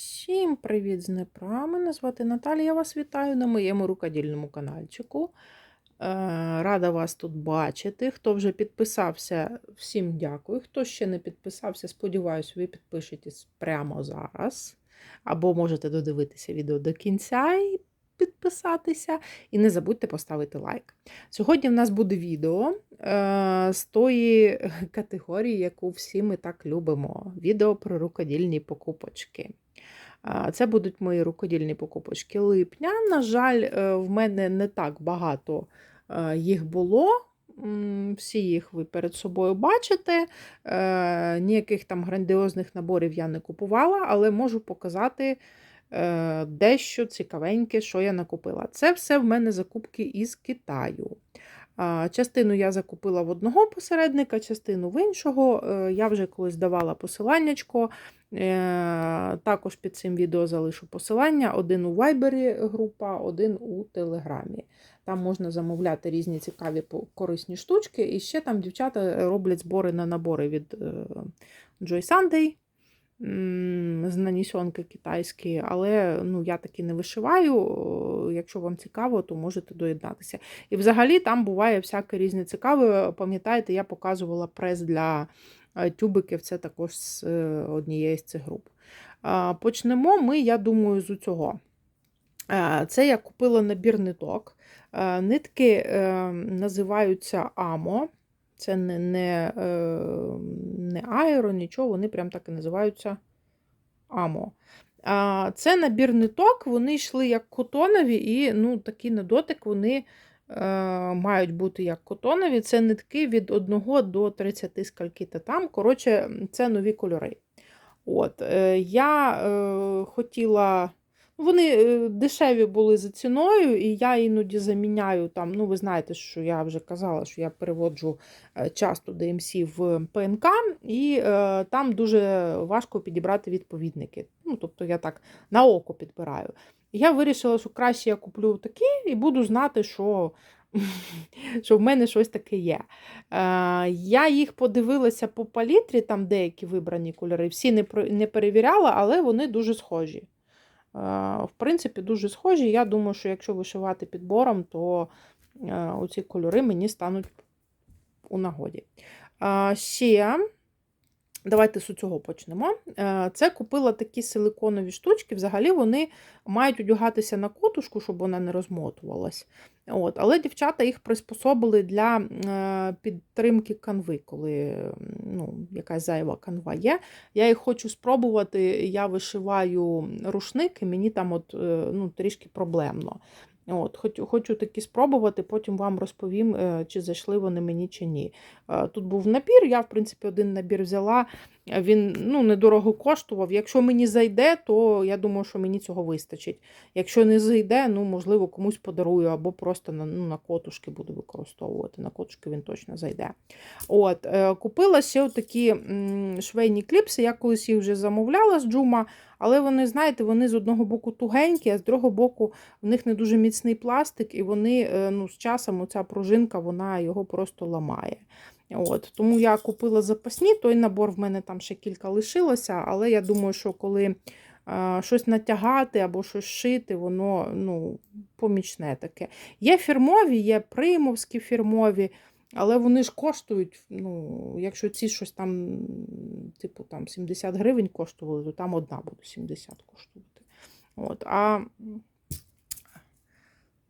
Всім привіт з Дніпра. Мене звати Наталія. Я вас вітаю на моєму рукодільному каналчику. Е, Рада вас тут бачити. Хто вже підписався, всім дякую. Хто ще не підписався, сподіваюся, ви підпишетесь прямо зараз. Або можете додивитися відео до кінця і підписатися. І не забудьте поставити лайк. Сьогодні в нас буде відео е, з тої категорії, яку всі ми так любимо: відео про рукодільні покупочки. Це будуть мої рукодільні покупочки липня. На жаль, е, в мене не так багато е, їх було. Всі їх ви перед собою бачите. Е, Ніяких там грандіозних наборів я не купувала, але можу показати дещо цікавеньке, що я накупила. Це все в мене закупки із Китаю. Частину я закупила в одного посередника, частину в іншого. Е, Я вже колись давала посиланнячко. Е, Також під цим відео залишу посилання. Один у Вайбері група, один у Телеграмі. Там можна замовляти різні цікаві корисні штучки. І ще там дівчата роблять збори на набори від е, Joy Sunday з нанісьонки китайські, але ну, я таки не вишиваю. Якщо вам цікаво, то можете доєднатися. І взагалі там буває всяке різне цікаве. Пам'ятаєте, я показувала прес для е, тюбиків, це також з е, однієї з цих груп. Почнемо ми, я думаю, з цього. Це я купила набір ниток. Е, Нитки е, називаються Амо. Це не, не, е, не аеро, нічого, вони прям так і називаються Амо. Це набір ниток, вони йшли як котонові, і ну, такий на дотик вони е, мають бути як котонові. Це нитки від 1 до 30 скільки-то там. Коротше, це нові кольори. От, е, Я е, хотіла. Вони е, дешеві були за ціною, і я іноді заміняю там. Ну, ви знаєте, що я вже казала, що я переводжу е, часто DMC в ПНК, і е, там дуже важко підібрати відповідники. Ну, тобто я так на око підбираю. Я вирішила, що краще я куплю такі і буду знати, що, що в мене щось таке є. Е, я їх подивилася по палітрі, там деякі вибрані кольори, всі не, не перевіряла, але вони дуже схожі. В принципі, дуже схожі. Я думаю, що якщо вишивати підбором, то е, оці кольори мені стануть у нагоді. Ще, давайте з цього почнемо. Е, Це купила такі силиконові штучки. Взагалі вони мають одягатися на котушку, щоб вона не розмотувалась. От. Але дівчата їх приспособили для е, підтримки канви, коли ну, якась зайва канва є. Я їх хочу спробувати. Я вишиваю рушник, і мені там от, е, ну, трішки проблемно. От, хочу, хочу такі спробувати, потім вам розповім, е, чи зайшли вони мені чи ні. Е, Тут був набір, я, в принципі, один набір взяла. Він ну, недорого коштував. Якщо мені зайде, то я думаю, що мені цього вистачить. Якщо не зайде, ну, можливо, комусь подарую або просто на, ну, на котушки буду використовувати. На котушки він точно зайде. От, е, Купила ще такі швейні кліпси. Я колись їх вже замовляла з джума, але вони, знаєте, вони з одного боку тугенькі, а з другого боку в них не дуже міцний пластик, і вони е, ну, з часом оця пружинка вона його просто ламає. От, Тому я купила запасні, той набор в мене там ще кілька лишилося, але я думаю, що коли е, щось натягати або щось шити, воно ну, помічне таке. Є фірмові, є примовські фірмові, але вони ж коштують, ну, якщо ці щось там, типу там 70 гривень коштували, то там одна буде 70 коштувати. От, а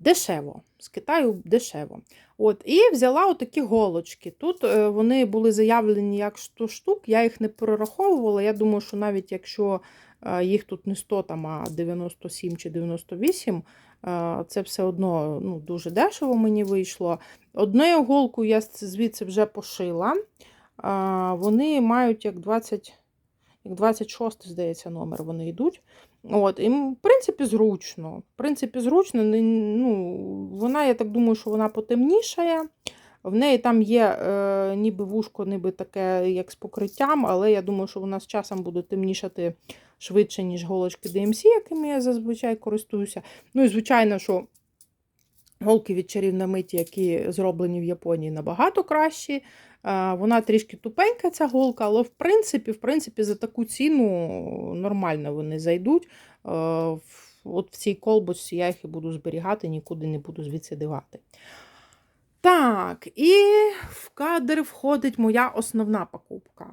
дешево. З Китаю дешево. От, і взяла отакі голочки. Тут е, вони були заявлені як 100 штук, я їх не перераховувала. Я думаю, що навіть якщо е, їх тут не 100, там, а 97 чи 98, е, це все одно ну, дуже дешево мені вийшло. Одну голку я звідси вже пошила. Вони мають як 20, як 26, здається, номер вони йдуть. От, і, в принципі, зручно. В принципі, зручно. Ну, вона, я так думаю, що вона потемнішає. В неї там є е, ніби вушко, ніби таке, як з покриттям, але я думаю, що вона з часом буде темнішати швидше, ніж голочки DMC, якими я зазвичай користуюся. Ну і звичайно, що голки від чарівна які зроблені в Японії, набагато кращі. Вона трішки тупенька, ця голка, але в принципі, в принципі, за таку ціну нормально вони зайдуть. От в цій колбочці я їх і буду зберігати, нікуди не буду звідси дивати. Так, і в кадр входить моя основна покупка.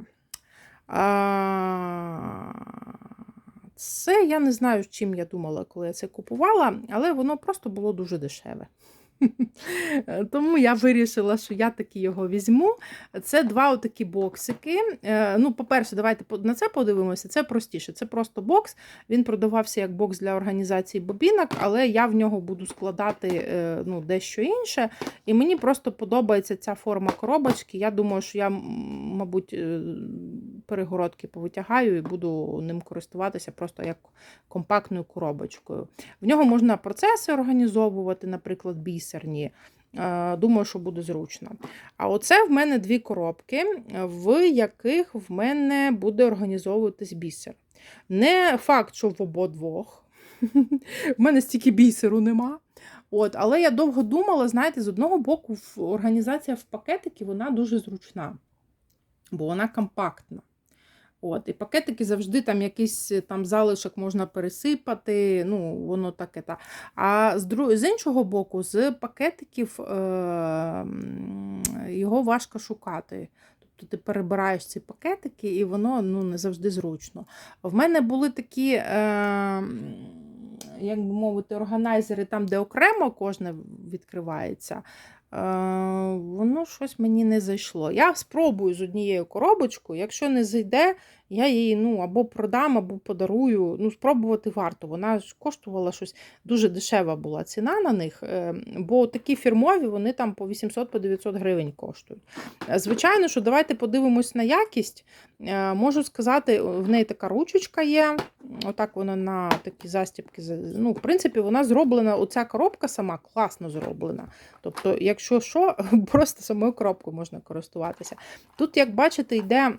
Це я не знаю, з чим я думала, коли я це купувала, але воно просто було дуже дешеве. Тому я вирішила, що я таки його візьму. Це два отакі боксики. Е, Ну, по-перше, давайте на це подивимося. Це простіше. Це просто бокс. Він продавався як бокс для організації бобінок, але я в нього буду складати е, ну, дещо інше. І мені просто подобається ця форма коробочки. Я думаю, що я, мабуть, е, перегородки повитягаю і буду ним користуватися просто як компактною коробочкою. В нього можна процеси організовувати, наприклад, бісерні. Е, Думаю, що буде зручно. А оце в мене дві коробки, в яких в мене буде організовуватись бісер. Не факт, що в обидвох. В мене стільки бісеру нема. От, але я довго думала, знаєте, з одного боку, організація в пакетики вона дуже зручна, бо вона компактна. От, і пакетики завжди там якийсь е, там залишок можна пересипати, ну, воно таке. Та. А з, дру... з іншого боку, з пакетиків е... його важко шукати. Тобто ти перебираєш ці пакетики, і воно ну, не завжди зручно. В мене були такі, е... як би мовити, органайзери, там, де окремо кожне відкривається. Е, Воно щось мені не зайшло. Я спробую з однією коробочкою. Якщо не зайде, я її ну, або продам, або подарую. Ну, спробувати варто. Вона ж коштувала щось дуже дешева була ціна на них, е, бо такі фірмові вони там по 800-900 гривень коштують. Е, Звичайно, що давайте подивимось на якість. Е, Можу сказати, в неї така ручечка є. Отак вона на такі застібки. Ну, в принципі, вона зроблена, оця коробка сама класно зроблена. Тобто, якщо що, просто самою коробкою можна користуватися. Тут, як бачите, йде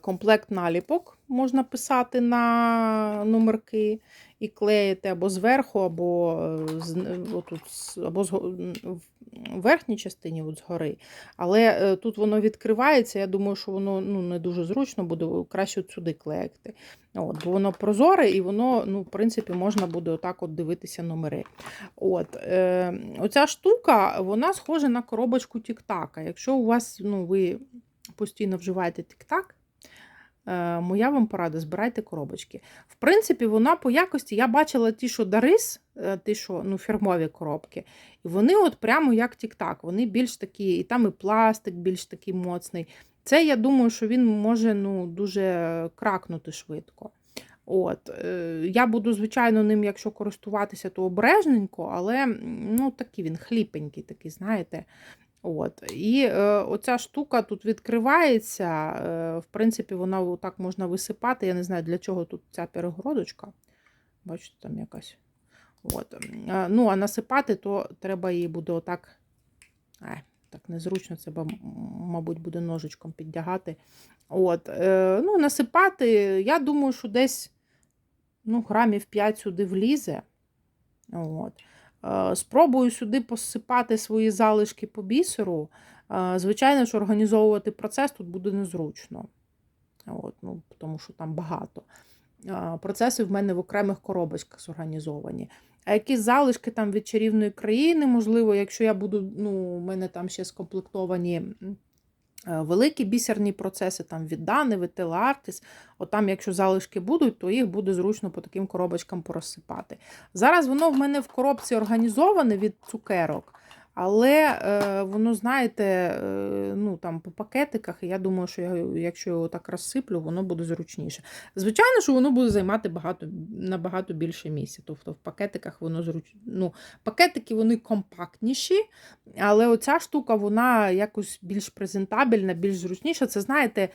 комплект наліпок, можна писати на номерки і клеїти або зверху, або, е, отут, або в верхній частині от згори. Але е, тут воно відкривається. Я думаю, що воно ну, не дуже зручно буде краще от сюди клеїти. От, бо воно прозоре і воно, ну, в принципі, можна буде отак от дивитися номери. От, е, оця штука, вона схожа на коробочку Тік-Така. Якщо у вас, ну, ви постійно вживаєте Тік-Так, е, моя вам порада, збирайте коробочки. В принципі, вона по якості, я бачила ті, що Дарис, е, ті, що ну, фірмові коробки, і вони от прямо як Тік-Так, вони більш такі, і там і пластик більш такий моцний. Це, я думаю, що він може ну, дуже кракнути швидко. От, е, Я буду, звичайно, ним, якщо користуватися, то обережненько, але ну, такий він хліпенький, такий, знаєте. От. І е, оця штука тут відкривається. Е, в принципі, вона так можна висипати. Я не знаю, для чого тут ця перегородочка. Бачите, там якась. От. Е, ну, а насипати, то треба її буде отак. Е, так незручно, це, мабуть, буде ножичком піддягати. От, е, ну, насипати, я думаю, що десь ну, грамів 5 сюди влізе. От. Е, Спробую сюди посипати свої залишки по бісеру. Е, Звичайно, що організовувати процес тут буде незручно. От, ну, тому що там багато. Е, Процеси в мене в окремих коробочках зорганізовані. А якісь залишки там від чарівної країни, можливо, якщо я буду, ну, у мене там ще скомплектовані великі бісерні процеси, там від Дани, від Отам, от там, якщо залишки будуть, то їх буде зручно по таким коробочкам порозсипати. Зараз воно в мене в коробці організоване від цукерок, але е, воно, знаєте, е, ну, там по пакетиках, і я думаю, що я, якщо його так розсиплю, воно буде зручніше. Звичайно, що воно буде займати багато, набагато більше місця. Тобто в пакетиках воно зруч... ну, пакетики вони компактніші, але оця штука вона якось більш презентабельна, більш зручніша. Це знаєте,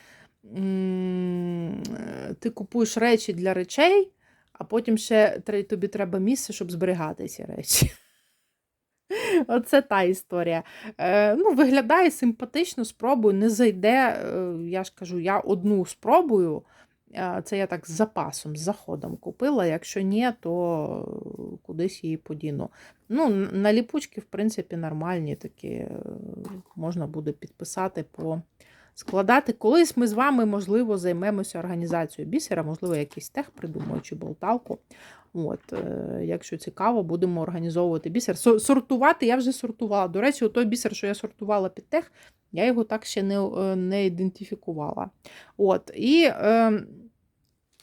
ти купуєш речі для речей, а потім ще тобі треба місце, щоб зберігати ці речі. Оце та історія. Е, ну, Виглядає симпатично, спробую, не зайде. е, Я ж кажу, я одну спробую. Е, Це я так з запасом, з заходом купила. Якщо ні, то кудись її подіну. Ну, на ліпучки, в принципі, нормальні такі. е, Можна буде підписати по складати. Колись ми з вами, можливо, займемося організацією бісера, можливо, якийсь тех придумаю чи болталку. От, е, якщо цікаво, будемо організовувати бісер. Сортувати я вже сортувала. До речі, той бісер, що я сортувала під тех, я його так ще не, е, не ідентифікувала. От, і е,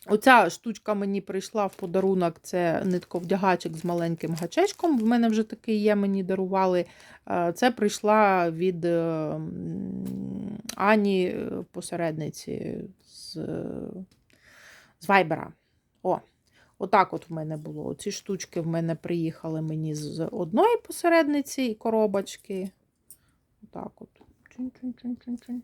оця штучка мені прийшла в подарунок. Це нитковдягачик з маленьким гачечком. В мене вже такий є, мені дарували. Е, Це прийшла від е, Ані е, посередниці з, з Вайбера. О, отак от в мене було. Ці штучки в мене приїхали мені з одної посередниці коробочки. Отак от. Чин-чин-чин-чин-чин.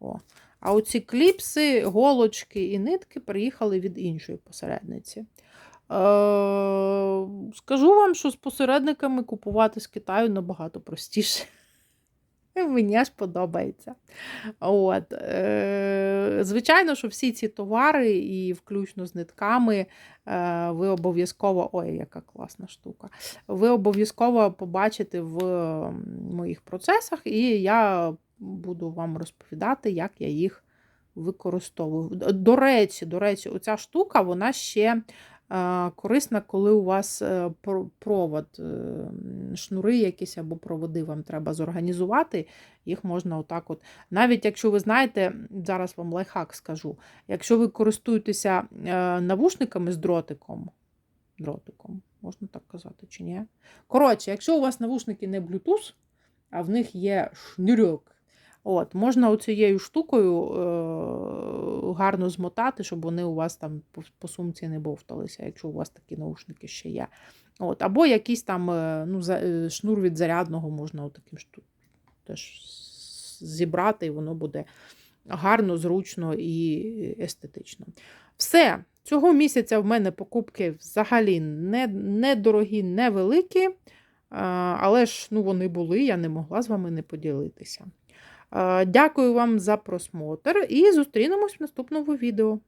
О. А оці кліпси, голочки і нитки приїхали від іншої посередниці. Е, скажу вам, що з посередниками купувати з Китаю набагато простіше. Мені аж подобається. От. Е, звичайно, що всі ці товари, і включно з нитками, е, ви обов'язково. Ой, яка класна штука. Ви обов'язково побачите в моїх процесах, і я буду вам розповідати, як я їх використовую. До речі, до речі, оця штука, вона ще е, корисна, коли у вас е, провод, е, шнури якісь або проводи вам треба зорганізувати, їх можна отак от. Навіть якщо ви знаєте, зараз вам лайфхак скажу, якщо ви користуєтеся навушниками з дротиком, дротиком, можна так казати чи ні? Коротше, якщо у вас навушники не Bluetooth, а в них є шнурок, От, можна оцією штукою е, гарно змотати, щоб вони у вас там по, сумці не бовталися, якщо у вас такі наушники ще є. От, або якийсь там е, ну, е, шнур від зарядного можна отаким теж зібрати, і воно буде гарно, зручно і естетично. Все, цього місяця в мене покупки взагалі не, не дорогі, не великі, е, але ж ну, вони були, я не могла з вами не поділитися. Е, Дякую вам за просмотр і зустрінемось в наступному відео.